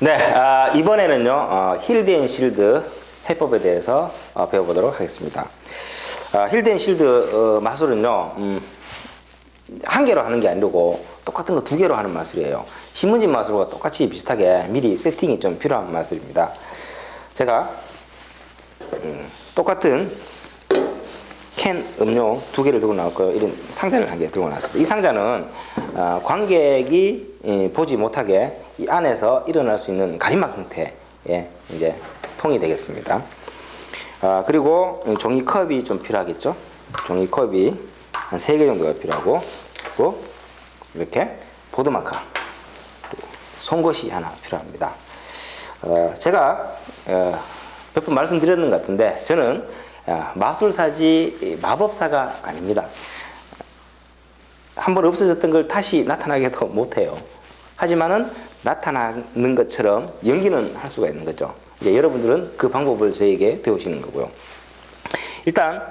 네, 아, 이번에는요, 어, 힐드 앤 실드 해법에 대해서 어, 배워보도록 하겠습니다. 아, 힐드 앤 실드 어, 마술은요, 음, 한 개로 하는 게 아니고 똑같은 거 두 개로 하는 마술이에요. 신문지 마술과 똑같이 비슷하게 미리 세팅이 좀 필요한 마술입니다. 제가 음, 똑같은 캔 음료 두 개를 들고 나왔고요. 이런 상자를 한 개 들고 나왔습니다. 이 상자는 어, 관객이 예, 보지 못하게 이 안에서 일어날 수 있는 가림막 형태의 이제 통이 되겠습니다. 아, 그리고 이 종이컵이 좀 필요하겠죠. 종이컵이 한세개 정도가 필요하고 그리고 이렇게 보드마카 송곳이 하나 필요합니다. 어, 제가 어, 몇번 말씀드렸는 것 같은데 저는 어, 마술사지 마법사가 아닙니다. 한 번 없어졌던 걸 다시 나타나게도 못해요. 하지만은 나타나는 것처럼 연기는 할 수가 있는 거죠. 이제 여러분들은 그 방법을 저에게 배우시는 거고요. 일단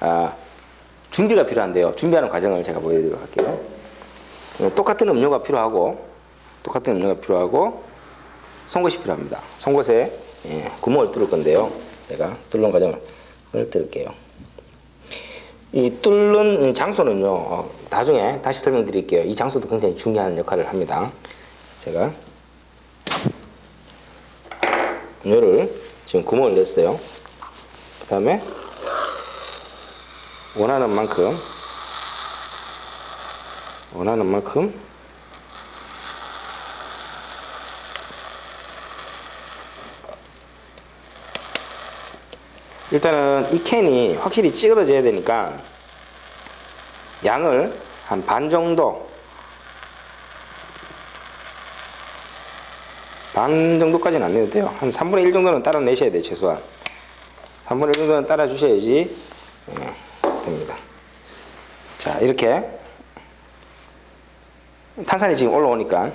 어, 준비가 필요한데요. 준비하는 과정을 제가 보여드리도록 할게요. 어, 똑같은 음료가 필요하고 똑같은 음료가 필요하고 송곳이 필요합니다. 송곳에 예, 구멍을 뚫을 건데요. 제가 뚫는 과정을 뚫을게요. 이 뚫는 장소는요, 어, 나중에 다시 설명드릴게요. 이 장소도 굉장히 중요한 역할을 합니다. 제가 음료를 지금 구멍을 냈어요. 그 다음에 원하는 만큼 원하는 만큼 일단은 이 캔이 확실히 찌그러져야 되니까 양을 한 반 정도 반 정도까지는 안 내도 돼요. 한 3분의 1 정도는 따라 내셔야 돼요, 최소한. 3분의 1 정도는 따라 주셔야지 예, 됩니다. 자, 이렇게 탄산이 지금 올라오니까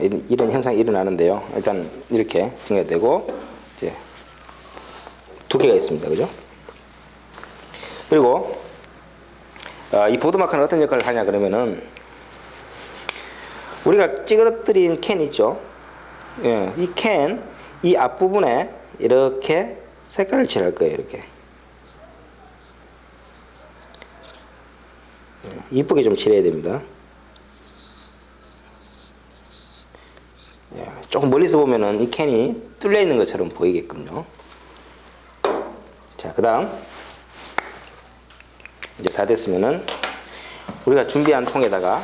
이런, 이런 현상이 일어나는데요. 일단 이렇게 증가되고 이제 두 개가 있습니다. 그죠? 그리고 어, 이 보드 마크는 어떤 역할을 하냐 그러면은 우리가 찌그러뜨린 캔 있죠? 예, 이 캔, 이 앞부분에 이렇게 색깔을 칠할 거예요. 이렇게. 예, 이쁘게 좀 칠해야 됩니다. 예, 조금 멀리서 보면은 이 캔이 뚫려 있는 것처럼 보이게끔요. 자, 그 다음. 이제 다 됐으면은 우리가 준비한 통에다가,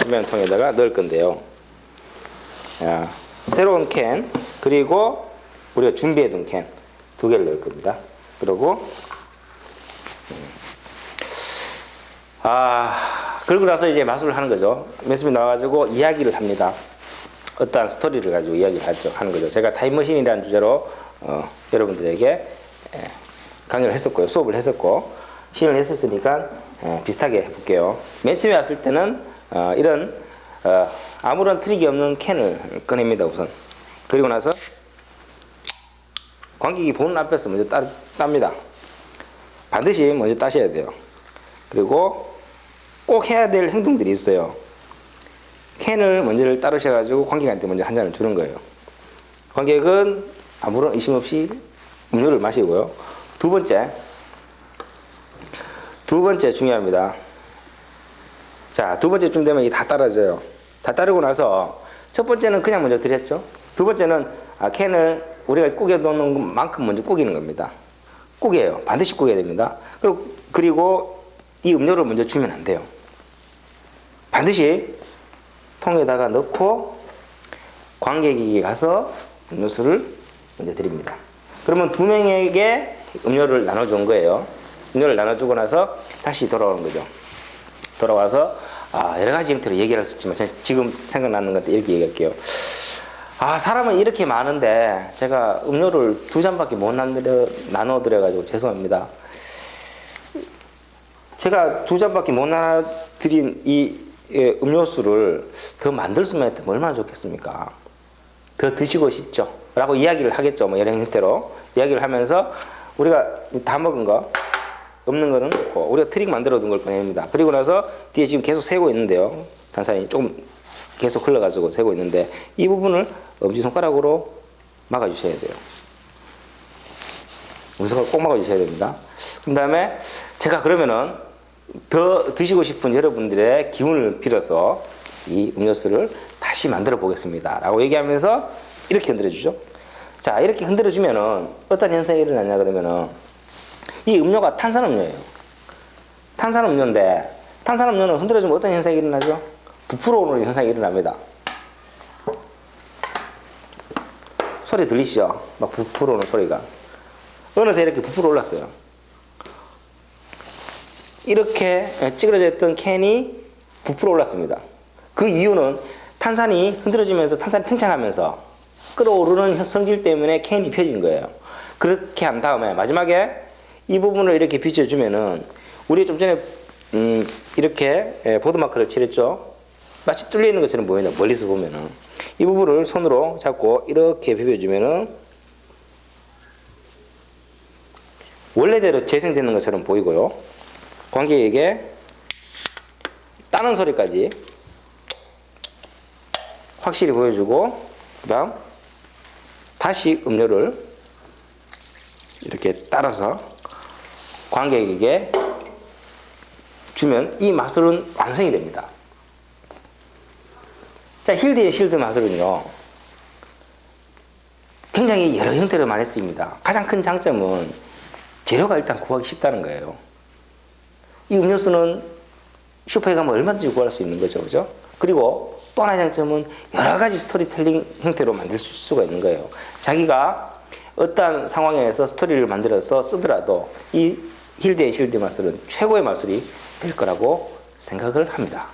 준비한 통에다가 넣을 건데요. 자, 새로운 캔, 그리고 우리가 준비해둔 캔 두 개를 넣을 겁니다. 그리고, 음. 아, 그러고 나서 이제 마술을 하는 거죠. 매스이 나와가지고 이야기를 합니다. 어떠한 스토리를 가지고 이야기를 하죠, 하는 거죠. 제가 타임머신이라는 주제로 어, 여러분들에게 예, 강의를 했었고요. 수업을 했었고 시연을 했었으니까 예, 비슷하게 해볼게요. 맨 처음에 왔을 때는 어, 이런 어, 아무런 트릭이 없는 캔을 꺼냅니다. 우선 그리고 나서 관객이 보는 앞에서 먼저 따, 땁니다. 반드시 먼저 따셔야 돼요. 그리고 꼭 해야 될 행동들이 있어요. 캔을 먼저 따르셔가지고 관객한테 먼저 한 잔을 주는 거예요. 관객은 아무런 의심 없이 음료를 마시고요. 두 번째, 두 번째 중요합니다. 자, 두 번째 쯤 되면 이게 다 따라져요. 다 따르고 나서 첫 번째는 그냥 먼저 드렸죠. 두 번째는 아, 캔을 우리가 꾸겨 놓는 만큼 먼저 꾸기는 겁니다. 꾸겨요. 반드시 꾸겨야 됩니다. 그리고, 그리고 이 음료를 먼저 주면 안 돼요. 반드시 통에다가 넣고 관객에게 가서 음료수를 먼저 드립니다. 그러면 두 명에게 음료를 나눠준 거예요. 음료를 나눠주고 나서 다시 돌아오는 거죠. 돌아와서 아, 여러 가지 형태로 얘기를 할 수 있지만 지금 생각나는 것도 이렇게 얘기할게요. 아, 사람은 이렇게 많은데 제가 음료를 두 잔밖에 못 나눠 드려, 나눠드려가지고 죄송합니다. 제가 두 잔밖에 못 나눠 드린 이 예, 음료수를 더 만들 수만 있다면 얼마나 좋겠습니까? 더 드시고 싶죠? 라고 이야기를 하겠죠. 뭐 여러 형태로. 이야기를 하면서 우리가 다 먹은 거, 없는 거는 없고, 우리가 트릭 만들어 둔 걸 꺼냅니다. 그리고 나서 뒤에 지금 계속 세고 있는데요. 탄산이 조금 계속 흘러가지고 새고 있는데 이 부분을 엄지손가락으로 막아주셔야 돼요. 엄지손가락 꼭 막아주셔야 됩니다. 그 다음에 제가 그러면은 더 드시고 싶은 여러분들의 기운을 빌어서 이 음료수를 다시 만들어 보겠습니다. 라고 얘기하면서 이렇게 흔들어 주죠. 자, 이렇게 흔들어 주면은 어떤 현상이 일어나냐 그러면은 이 음료가 탄산음료예요. 탄산음료인데 탄산음료는 흔들어 주면 어떤 현상이 일어나죠? 부풀어 오르는 현상이 일어납니다. 소리 들리시죠? 막 부풀어 오는 소리가. 어느새 이렇게 부풀어 올랐어요. 이렇게 찌그러져 있던 캔이 부풀어 올랐습니다. 그 이유는 탄산이 흔들어지면서 탄산이 팽창하면서 끓어오르는 성질 때문에 캔이 펴진 거예요. 그렇게 한 다음에 마지막에 이 부분을 이렇게 비춰주면은 우리 좀 전에 음 이렇게 예, 보드마크를 칠했죠. 마치 뚫려 있는 것처럼 보인다. 멀리서 보면은 이 부분을 손으로 잡고 이렇게 비벼주면은 원래대로 재생되는 것처럼 보이고요. 관객에게 따는 소리까지 확실히 보여주고 그다음 다시 음료를 이렇게 따라서 관객에게 주면 이 마술은 완성이 됩니다. 자, 힐드의 실드 마술은요. 굉장히 여러 형태로 많이 쓰입니다. 가장 큰 장점은 재료가 일단 구하기 쉽다는 거예요. 이 음료수는 슈퍼에 가면 얼마든지 구할 수 있는 거죠. 그죠? 그리고 또 하나의 장점은 여러 가지 스토리텔링 형태로 만들 수가 있는 거예요. 자기가 어떠한 상황에서 스토리를 만들어서 쓰더라도 이 힐드의 실드 마술은 최고의 마술이 될 거라고 생각을 합니다.